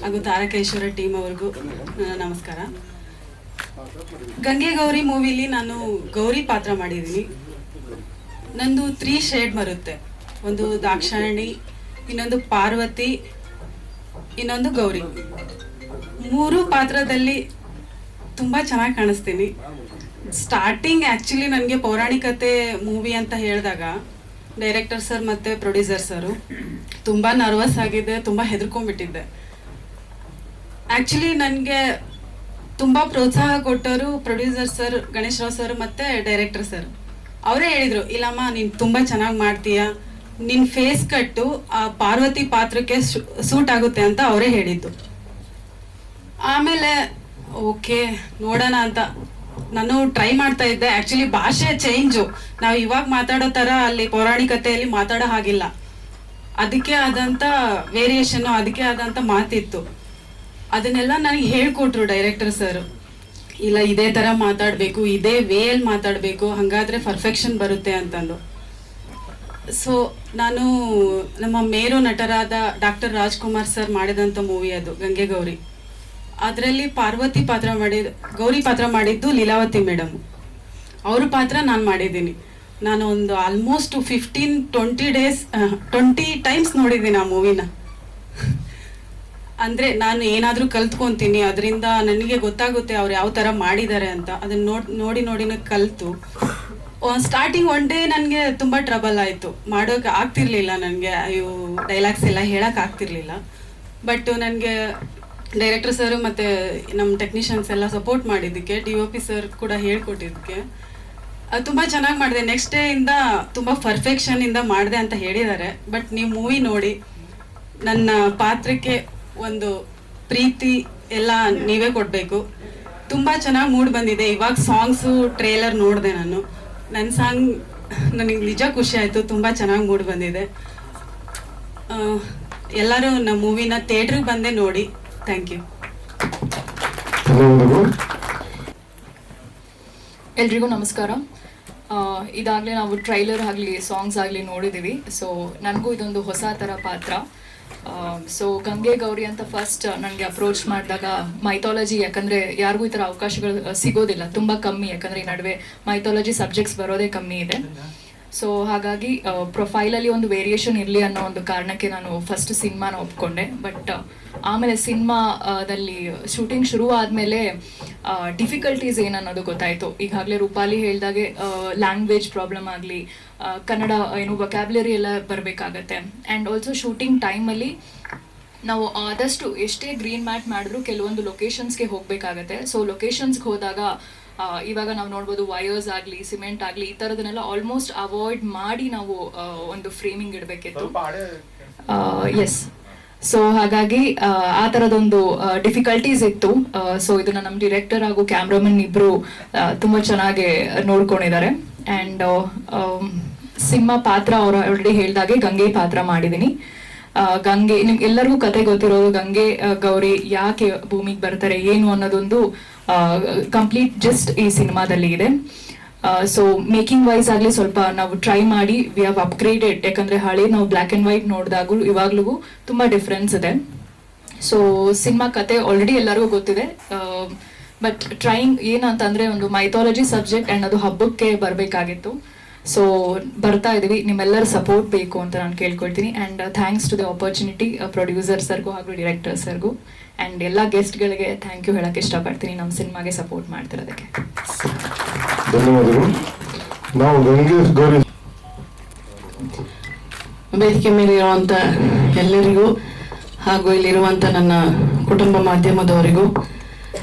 ಹಾಗೂ ತಾರಕೇಶ್ವರ ಟೀಮ್ ಅವ್ರಿಗೂ ನಮಸ್ಕಾರ. ಗಂಗೆ ಗೌರಿ ಮೂವಿಲಿ ನಾನು ಗೌರಿ ಪಾತ್ರ ಮಾಡಿದ್ದೀನಿ. ನಂದು ತ್ರೀ ಶೇಡ್ ಬರುತ್ತೆ ಒಂದು ದಾಕ್ಷಾಯಣಿ, ಇನ್ನೊಂದು ಪಾರ್ವತಿ, ಇನ್ನೊಂದು ಗೌರಿ. ಮೂರು ಪಾತ್ರದಲ್ಲಿ ತುಂಬ ಚೆನ್ನಾಗಿ ಕಾಣಿಸ್ತೀನಿ. ಸ್ಟಾರ್ಟಿಂಗ್ ಆ್ಯಕ್ಚುಲಿ ನನಗೆ ಪೌರಾಣಿಕತೆ ಮೂವಿ ಅಂತ ಹೇಳಿದಾಗ ಡೈರೆಕ್ಟರ್ ಸರ್ ಮತ್ತು ಪ್ರೊಡ್ಯೂಸರ್ ಸರು ತುಂಬ ನರ್ವಸ್ ಆಗಿದೆ ತುಂಬ ಹೆದರ್ಕೊಂಡ್ಬಿಟ್ಟಿದ್ದೆ. ಆ್ಯಕ್ಚುಲಿ ನನಗೆ ತುಂಬ ಪ್ರೋತ್ಸಾಹ ಕೊಟ್ಟವರು producer sir Ganesh Rao sir ಮತ್ತು ಡೈರೆಕ್ಟರ್ ಸರ್ ಅವರೇ ಹೇಳಿದರು, ಇಲ್ಲಮ್ಮ, ನೀನು ತುಂಬ ಚೆನ್ನಾಗಿ ಮಾಡ್ತೀಯ. ನಿನ್ನ ಫೇಸ್ ಕಟ್ಟು, ಆ ಪಾರ್ವತಿ ಪಾತ್ರಕ್ಕೆ ಸೂಟ್ ಆಗುತ್ತೆ ಅಂತ ಅವರೇ ಹೇಳಿದ್ದು. ಆಮೇಲೆ, ಓಕೆ, ನೋಡೋಣ ಅಂತ. ನಾನು ಟ್ರೈ ಮಾಡ್ತಾ ಇದ್ದೆ. ಆ್ಯಕ್ಚುಲಿ ಭಾಷೆ ಚೇಂಜು ನಾವು ಇವಾಗ ಮಾತಾಡೋ ಥರ ಅಲ್ಲಿ ಪೌರಾಣಿಕತೆಯಲ್ಲಿ ಮಾತಾಡೋ ಹಾಗಿಲ್ಲ. ಅದಕ್ಕೆ ಆದಂಥ ವೇರಿಯೇಷನ್ನು ಅದಕ್ಕೆ ಆದಂಥ ಮಾತಿತ್ತು. ಅದನ್ನೆಲ್ಲ ನನಗೆ ಹೇಳ್ಕೊಟ್ರು ಡೈರೆಕ್ಟರ್ ಸರ್ ಇಲ್ಲ, ಇದೇ ಥರ ಮಾತಾಡಬೇಕು, ಇದೇ ವೇಯಲ್ಲಿ ಮಾತಾಡಬೇಕು, ಹಾಗಾದ್ರೆ ಪರ್ಫೆಕ್ಷನ್ ಬರುತ್ತೆ ಅಂತಂದು. ಸೊ ನಾನು ನಮ್ಮ ಮೇರು ನಟರಾದ ಡಾಕ್ಟರ್ ರಾಜ್ಕುಮಾರ್ ಸರ್ ಮಾಡಿದಂಥ ಮೂವಿ ಅದು, ಗಂಗೆ ಗೌರಿ. ಅದರಲ್ಲಿ ಪಾರ್ವತಿ ಪಾತ್ರ ಮಾಡಿದ ಗೌರಿ ಪಾತ್ರ ಮಾಡಿದ್ದು ಲೀಲಾವತಿ ಮೇಡಮ್ ಅವ್ರ ಪಾತ್ರ ನಾನು ಮಾಡಿದ್ದೀನಿ. ನಾನು ಒಂದು almost fifteen twenty days twenty times ನೋಡಿದ್ದೀನಿ ಆ ಮೂವಿನ ಅಂದರೆ ನಾನು ಏನಾದರೂ ಕಲ್ತ್ಕೊತೀನಿ, ಅದರಿಂದ ನನಗೆ ಗೊತ್ತಾಗುತ್ತೆ ಅವ್ರು ಯಾವ ಥರ ಮಾಡಿದ್ದಾರೆ ಅಂತ. ಅದನ್ನ ನೋಡಿ ನೋಡಿ ನೋಡಿನ ಕಲಿತು. ಸ್ಟಾರ್ಟಿಂಗ್ ಒನ್ ಡೇ ನನಗೆ ತುಂಬ ಟ್ರಬಲ್ ಆಯಿತು. ಮಾಡೋಕೆ ಆಗ್ತಿರ್ಲಿಲ್ಲ ನನಗೆ. ಅಯ್ಯೋ ಡೈಲಾಗ್ಸ್ ಎಲ್ಲ ಹೇಳೋಕೆ ಆಗ್ತಿರ್ಲಿಲ್ಲ. ಬಟ್ ನನಗೆ ಡೈರೆಕ್ಟರ್ ಸರ್ ಮತ್ತು ನಮ್ಮ ಟೆಕ್ನಿಷಿಯನ್ಸ್ ಎಲ್ಲ ಸಪೋರ್ಟ್ ಮಾಡಿದ್ದಕ್ಕೆ ಡಿ ಒ ಪಿ ಸರ್ ಕೂಡ ಹೇಳ್ಕೊಟ್ಟಿದ್ದಕ್ಕೆ ತುಂಬ ಚೆನ್ನಾಗಿ ಮಾಡಿದೆ. ನೆಕ್ಸ್ಟ್ ಡೇ ಇಂದ ತುಂಬ ಪರ್ಫೆಕ್ಷನಿಂದ ಮಾಡಿದೆ ಅಂತ ಹೇಳಿದ್ದಾರೆ. ಬಟ್ ನೀವು ಮೂವಿ ನೋಡಿ, ನನ್ನ ಪಾತ್ರಕ್ಕೆ ಒಂದು ಪ್ರೀತಿ ಎಲ್ಲ ನೀವೇ ಕೊಡಬೇಕು. ತುಂಬ ಚೆನ್ನಾಗಿ ಮೂಡ್ ಬಂದಿದೆ. ಇವಾಗ ಸಾಂಗ್ಸು ಟ್ರೇಲರ್ ನೋಡಿದೆ ನಾನು. ನನ್ನ ಸಾಂಗ್ ನನಗೆ ನಿಜ ಖುಷಿ ಆಯಿತು. ತುಂಬ ಚೆನ್ನಾಗಿ ಮೂಡ್ ಬಂದಿದೆ. ಎಲ್ಲರೂ ನಮ್ಮ ಮೂವಿನ ಥಿಯೇಟ್ರಿಗೆ ಬಂದೆ ನೋಡಿ. Thank you. ಎಲ್ರಿಗೂ ನಮಸ್ಕಾರ. ಇದಾಗಲೇ ನಾವು ಟ್ರೈಲರ್ ಆಗಲಿ ಸಾಂಗ್ಸ್ ಆಗಲಿ ನೋಡಿದ್ದೀವಿ ಸೊ ನನಗೂ ಇದೊಂದು ಹೊಸ ಥರ ಪಾತ್ರ. ಸೊ ಗಂಗೆ ಗೌರಿ ಅಂತ ಫಸ್ಟ್ ನನಗೆ ಅಪ್ರೋಚ್ ಮಾಡಿದಾಗ ಮೈಥಾಲಜಿ ಯಾಕಂದರೆ ಯಾರಿಗೂ ಈ ಥರ ಅವಕಾಶಗಳು ಸಿಗೋದಿಲ್ಲ. ತುಂಬ ಕಮ್ಮಿ, ಯಾಕಂದರೆ ಈ ನಡುವೆ ಮೈಥಾಲಜಿ ಸಬ್ಜೆಕ್ಟ್ಸ್ ಬರೋದೇ ಕಮ್ಮಿ ಇದೆ. ಸೊ ಹಾಗಾಗಿ ಪ್ರೊಫೈಲಲ್ಲಿ ಒಂದು ವೇರಿಯೇಷನ್ ಇರಲಿ ಅನ್ನೋ ಒಂದು ಕಾರಣಕ್ಕೆ ನಾನು ಫಸ್ಟ್ ಸಿನಿಮಾನ ಒಪ್ಕೊಂಡೆ. ಬಟ್ ಆಮೇಲೆ ಸಿನಿಮಾದಲ್ಲಿ ಶೂಟಿಂಗ್ ಶುರು ಆದಮೇಲೆ ಡಿಫಿಕಲ್ಟೀಸ್ ಏನನ್ನೋದು ಗೊತ್ತಾಯಿತು. ಈಗಾಗಲೇ ರೂಪಾಲಿ ಹೇಳಿದಾಗೆ ಲ್ಯಾಂಗ್ವೇಜ್ ಪ್ರಾಬ್ಲಮ್ ಆಗಲಿ ಕನ್ನಡ, ಏನು ವೊಕ್ಯಾಬ್ಲರಿ ಎಲ್ಲ ಬರಬೇಕಾಗತ್ತೆ. ಆ್ಯಂಡ್ ಆಲ್ಸೋ ಶೂಟಿಂಗ್ ಟೈಮಲ್ಲಿ ನಾವು ಆದಷ್ಟು ಎಷ್ಟೇ ಗ್ರೀನ್ ಮ್ಯಾಟ್ ಮಾಡಿದ್ರು ಕೆಲವೊಂದು ಲೊಕೇಶನ್ಸ್ಗೆ ಹೋಗಬೇಕಾಗತ್ತೆ. ಸೊ ಲೊಕೇಶನ್ಸ್ಗೆ ಹೋದಾಗ ಇವಾಗ ನಾವು ನೋಡ್ಬೋದು ವಯರ್ಸ್ ಆಗಲಿ ಸಿಮೆಂಟ್ ಆಗಲಿ ಈ ಥರದನ್ನೆಲ್ಲ ಆಲ್ಮೋಸ್ಟ್ ಅವಾಯ್ಡ್ ಮಾಡಿ ನಾವು ಒಂದು ಫ್ರೇಮಿಂಗ್ ಇಡಬೇಕಿತ್ತು. ಎಸ್ ಸೊ ಹಾಗಾಗಿ ಆ, ಥರದೊಂದು ಡಿಫಿಕಲ್ಟೀಸ್ ಇತ್ತು. ಸೊ ಇದನ್ನ ನಮ್ಮ ಡಿರೆಕ್ಟರ್ ಹಾಗೂ ಕ್ಯಾಮ್ರಾಮನ್ ಇಬ್ರು ತುಂಬಾ ಚೆನ್ನಾಗಿ ನೋಡ್ಕೊಂಡಿದ್ದಾರೆ. ಆ್ಯಂಡ್ ಸಿಂಹ ಪಾತ್ರ ಅವರು ಆಲ್ರೆಡಿ ಹೇಳ್ದಾಗೆ ಗಂಗೆ ಪಾತ್ರ ಮಾಡಿದ್ದೀನಿ ಗಂಗೆ ನಿಮ್ಗೆ ಎಲ್ಲರಿಗೂ ಕತೆ ಗೊತ್ತಿರೋದು ಗಂಗೆ ಗೌರಿ ಯಾಕೆ ಭೂಮಿಗೆ ಬರ್ತಾರೆ, ಏನು ಅನ್ನೋದೊಂದು ಕಂಪ್ಲೀಟ್ ಜಸ್ಟ್ ಈ ಸಿನಿಮಾದಲ್ಲಿ ಇದೆ. ಸೊ ಮೇಕಿಂಗ್ ವೈಸ್ ಆಗಲಿ ಸ್ವಲ್ಪ ನಾವು ಟ್ರೈ ಮಾಡಿ ವಿ ಹ್ಯಾವ್ ಅಪ್ಗ್ರೇಡೆಡ್ ಯಾಕಂದ್ರೆ ಹಳೆ ನಾವು ಬ್ಲ್ಯಾಕ್ ಅಂಡ್ ವೈಟ್ ನೋಡಿದಾಗಲೂ ಇವಾಗ್ಲೂ ತುಂಬಾ ಡಿಫ್ರೆನ್ಸ್ ಇದೆ. ಸೊ ಸಿನಿಮಾ ಕತೆ ಆಲ್ರೆಡಿ ಎಲ್ಲರಿಗೂ ಗೊತ್ತಿದೆ. ಬಟ್ ಟ್ರೈಂಗ್ ಏನಂತಂದ್ರೆ ಒಂದು ಮೈಥಾಲಜಿ ಸಬ್ಜೆಕ್ಟ್ ಆ್ಯಂಡ್ ಅದು ಹಬ್ಬಕ್ಕೆ ಬರಬೇಕಾಗಿತ್ತು. ಸೊ ಬರ್ತಾ ಇದೀವಿ ನಿಮ್ಮೆಲ್ಲರ ಸಪೋರ್ಟ್ ಬೇಕು ಅಂತ ನಾನು ಕೇಳ್ಕೊಳ್ತೀನಿ. And thanks to the opportunity producer ಸರ್ಗೂ ಹಾಗೂ ಡೈರೆಕ್ಟರ್ ಸರ್ಗೂ. ಆ್ಯಂಡ್ ಎಲ್ಲ ಗೆಸ್ಟ್ಗಳಿಗೆ ಥ್ಯಾಂಕ್ ಯು ಹೇಳಕ್ಕೆ ಇಷ್ಟಪಡ್ತೀನಿ. ನಮ್ಮ ಸಿನಿಮಾಗೆ ಸಪೋರ್ಟ್ ಮಾಡ್ತಿರೋದಕ್ಕೆ. ಧನ್ಯವಾದಗಳು. ನಾವು ಗಂಗೆ ಗೌರಿ ವೇದಿಕೆ ಮೇಲೆ ಇರುವಂತ ಎಲ್ಲರಿಗೂ ಹಾಗೂ ಇಲ್ಲಿರುವಂತ ನನ್ನ ಕುಟುಂಬ ಮಾಧ್ಯಮದವರಿಗೂ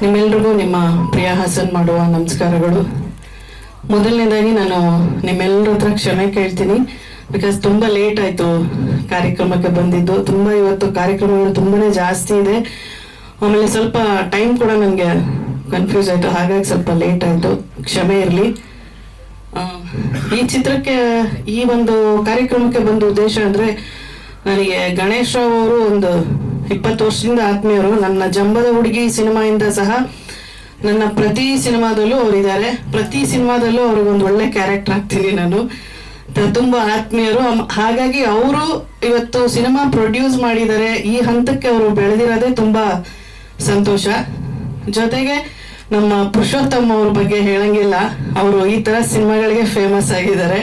ನಿಮ್ಮೆಲ್ರಿಗೂ ನಿಮ್ಮ ಪ್ರಿಯ ಹಾಸನ್ ಮಾಡುವ ನಮಸ್ಕಾರಗಳು. ಮೊದಲನೇದಾಗಿ ನಾನು ನಿಮ್ಮೆಲ್ಲರ ಹತ್ರ ಕ್ಷಮೆ ಕೇಳ್ತೀನಿ ಬಿಕಾಸ್ ತುಂಬಾ ಲೇಟ್ ಆಯ್ತು ಕಾರ್ಯಕ್ರಮಕ್ಕೆ ಬಂದಿದ್ದು. ತುಂಬಾ ಇವತ್ತು ಕಾರ್ಯಕ್ರಮಗಳು ತುಂಬಾನೇ ಜಾಸ್ತಿ ಇದೆ. ಆಮೇಲೆ ಸ್ವಲ್ಪ ಟೈಮ್ ಕೂಡ ನನಗೆ ಕನ್ಫ್ಯೂಸ್ ಆಯ್ತು. ಹಾಗಾಗಿ ಸ್ವಲ್ಪ ಲೇಟ್ ಆಯ್ತು. ಕ್ಷಮೆ ಇರಲಿ. ಈ ಚಿತ್ರಕ್ಕೆ, ಈ ಒಂದು ಕಾರ್ಯಕ್ರಮಕ್ಕೆ ಬಂದ ಉದ್ದೇಶ ಅಂದ್ರೆ, ನನಗೆ ಗಣೇಶ್ ರಾವ್ ಅವರು ಒಂದು ಇಪ್ಪತ್ತು ವರ್ಷದಿಂದ ಆತ್ಮೀಯರು. ನನ್ನ ಜಂಬದ ಹುಡುಗಿ ಸಿನಿಮಾಯಿಂದ ಸಹ ನನ್ನ ಪ್ರತಿ ಸಿನಿಮಾದಲ್ಲೂ ಅವರಿದ್ದಾರೆ. ಪ್ರತಿ ಸಿನಿಮಾದಲ್ಲೂ ಅವ್ರಿಗೊಂದು ಒಳ್ಳೆ ಕ್ಯಾರೆಕ್ಟರ್ ಆಗ್ತೀನಿ ನಾನು. ತುಂಬ ಆತ್ಮೀಯರು. ಹಾಗಾಗಿ ಅವರು ಇವತ್ತು ಸಿನಿಮಾ ಪ್ರೊಡ್ಯೂಸ್ ಮಾಡಿದ್ದಾರೆ. ಈ ಹಂತಕ್ಕೆ ಅವರು ಬೆಳೆದಿರೋದೇ ತುಂಬಾ ಸಂತೋಷ. ಜೊತೆಗೆ ನಮ್ಮ ಪುರುಷೋತ್ತಮ್ ಅವ್ರ ಬಗ್ಗೆ ಹೇಳಂಗಿಲ್ಲ. ಅವರು ಈ ತರ ಸಿನಿಮಾಗಳಿಗೆ ಫೇಮಸ್ ಆಗಿದ್ದಾರೆ.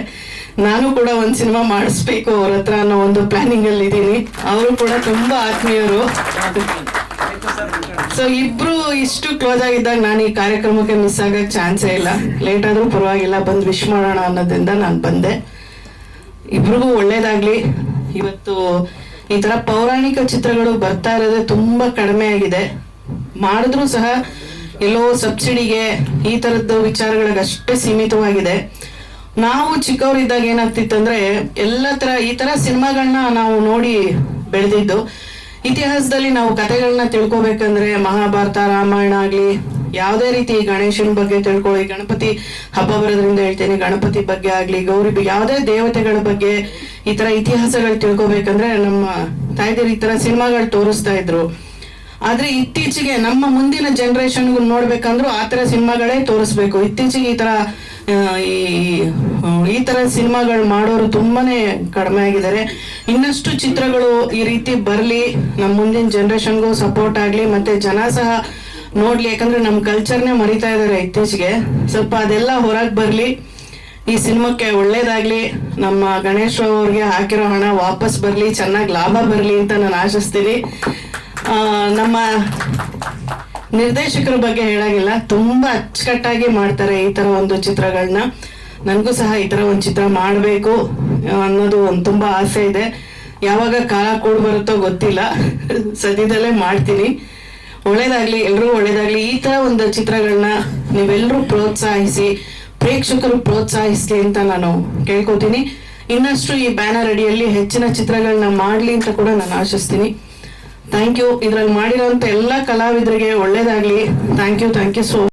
ನಾನು ಕೂಡ ಒಂದು ಸಿನಿಮಾ ಮಾಡಿಸ್ಬೇಕು ಅವ್ರ ಹತ್ರ ಅನ್ನೋ ಒಂದು ಪ್ಲಾನಿಂಗ್ ಅಲ್ಲಿ ಇದ್ದೀನಿ ಅವರು ಕೂಡ ತುಂಬಾ ಆತ್ಮೀಯರು. ಸೊ ಇಬ್ರು ಇಷ್ಟು ಕ್ಲೋಸ್ ಆಗಿದ್ದಾಗ ನಾನು ಈ ಕಾರ್ಯಕ್ರಮಕ್ಕೆ ಮಿಸ್ ಆಗಕ್ ಚಾನ್ಸೇ ಇಲ್ಲ. ಲೇಟ್ ಆದ್ರೂ ಪರವಾಗಿಲ್ಲ, ಬಂದು ವಿಶ್ ಮಾಡೋಣ ಅನ್ನೋದ್ರಿಂದ ನಾನು ಬಂದೆ. ಇಬ್ರಿಗೂ ಒಳ್ಳೇದಾಗ್ಲಿ. ಇವತ್ತು ಈ ತರ ಪೌರಾಣಿಕ ಚಿತ್ರಗಳು ಬರ್ತಾ ಇರೋದೇ ತುಂಬಾ ಕಡಿಮೆ ಆಗಿದೆ. ಮಾಡಿದ್ರು ಸಹ ಎಲ್ಲೋ ಸಬ್ಸಿಡಿಗೆ ಈ ತರದ್ದು ವಿಚಾರಗಳಿಗೆ ಅಷ್ಟೇ ಸೀಮಿತವಾಗಿದೆ. ನಾವು ಚಿಕ್ಕವರಿದ್ದಾಗ ಏನಾಗ್ತಿತ್ತಂದ್ರೆ ಎಲ್ಲ ತರ ಈ ತರ ಸಿನಿಮಾಗಳನ್ನ ನಾವು ನೋಡಿ ಬೆಳೆದಿದ್ದು. ಇತಿಹಾಸದಲ್ಲಿ ನಾವು ಕಥೆಗಳನ್ನ ತಿಳ್ಕೊಬೇಕಂದ್ರೆ ಮಹಾಭಾರತ, ರಾಮಾಯಣ ಆಗ್ಲಿ, ಯಾವುದೇ ರೀತಿ ಗಣೇಶನ ಬಗ್ಗೆ ತಿಳ್ಕೊಳ್ಳಿ, ಗಣಪತಿ ಹಬ್ಬ ಬರೋದ್ರಿಂದ ಹೇಳ್ತೇನೆ, ಗಣಪತಿ ಬಗ್ಗೆ ಆಗ್ಲಿ, ಗೌರಿ ಯಾವುದೇ ದೇವತೆಗಳ ಬಗ್ಗೆ ಈ ತರ ಇತಿಹಾಸಗಳು ತಿಳ್ಕೊಬೇಕಂದ್ರೆ ನಮ್ಮ ತಾಯ್ದಿರು ಈ ತರ ಸಿನಿಮಾಗಳು ತೋರಿಸ್ತಾ ಇದ್ರು. ಆದ್ರೆ ಇತ್ತೀಚೆಗೆ ನಮ್ಮ ಮುಂದಿನ ನೋಡ್ಬೇಕಂದ್ರು ಆ ತರ ಸಿನಿಮಾಗಳೇ ತೋರಿಸ್ಬೇಕು. ಇತ್ತೀಚೆಗೆ ಈ ತರ ಈ ತರ ಸಿನಿಮಾಗಳು ಮಾಡೋರು ತುಂಬಾನೇ ಕಡಿಮೆ ಆಗಿದ್ದಾರೆ. ಇನ್ನಷ್ಟು ಚಿತ್ರಗಳು ಈ ರೀತಿ ಬರಲಿ ನಮ್ಮ ಮುಂದಿನ ಜನರೇಷನ್ಗೂ ಸಪೋರ್ಟ್ ಆಗ್ಲಿ, ಮತ್ತೆ ಜನ ಸಹ ನೋಡ್ಲಿ, ಯಾಕಂದ್ರೆ ನಮ್ಮ ಕಲ್ಚರ್ನೇ ಮರಿತಾ ಇದ್ದಾರೆ ಇತ್ತೀಚೆಗೆ. ಸ್ವಲ್ಪ ಅದೆಲ್ಲ ಹೊರಗೆ ಬರಲಿ, ಈ ಸಿನಿಮಾಕ್ಕೆ ಒಳ್ಳೇದಾಗ್ಲಿ, ನಮ್ಮ ಗಣೇಶ್ ಅವ್ರಿಗೆ ಹಾಕಿರೋ ಹಣ ವಾಪಸ್ ಬರಲಿ, ಚೆನ್ನಾಗಿ ಲಾಭ ಬರಲಿ ಅಂತ ನಾನು ಆಶಿಸ್ತೀನಿ. ನಮ್ಮ ನಿರ್ದೇಶಕರ ಬಗ್ಗೆ ಹೇಳಂಗಿಲ್ಲ. ತುಂಬಾ ಅಚ್ಚುಕಟ್ಟಾಗಿ ಮಾಡ್ತಾರೆ ಈ ತರ ಒಂದು ಚಿತ್ರಗಳನ್ನ ನನಗೂ ಸಹ ಈ ತರ ಒಂದು ಚಿತ್ರ ಮಾಡಬೇಕು ಅನ್ನೋದು ಒಂದು ತುಂಬಾ ಆಸೆ ಇದೆ. ಯಾವಾಗ ಕಾಲ ಕೂಡ್ ಬರುತ್ತೋ ಗೊತ್ತಿಲ್ಲ. ಸದ್ಯದಲ್ಲೇ ಮಾಡ್ತೀನಿ. ಒಳ್ಳೇದಾಗ್ಲಿ, ಎಲ್ರಿಗೂ ಒಳ್ಳೇದಾಗ್ಲಿ. ಈ ತರ ಒಂದು ಚಿತ್ರಗಳನ್ನ ನೀವೆಲ್ಲರೂ ಪ್ರೋತ್ಸಾಹಿಸಿ, ಪ್ರೇಕ್ಷಕರು ಪ್ರೋತ್ಸಾಹಿಸಿ ಅಂತ ನಾನು ಕೇಳ್ಕೊತೀನಿ. ಇನ್ನಷ್ಟು ಈ ಬ್ಯಾನರ್ ಅಡಿಯಲ್ಲಿ ಹೆಚ್ಚಿನ ಚಿತ್ರಗಳನ್ನ ಮಾಡ್ಲಿ ಅಂತ ಕೂಡ ನಾನು ಆಶಿಸ್ತೀನಿ. ಥ್ಯಾಂಕ್ ಯು ಇದ್ರಲ್ಲಿ ಮಾಡಿರೋಂಥ ಎಲ್ಲ ಕಲಾವಿದರಿಗೆ ಒಳ್ಳೇದಾಗ್ಲಿ. Thank you thank you so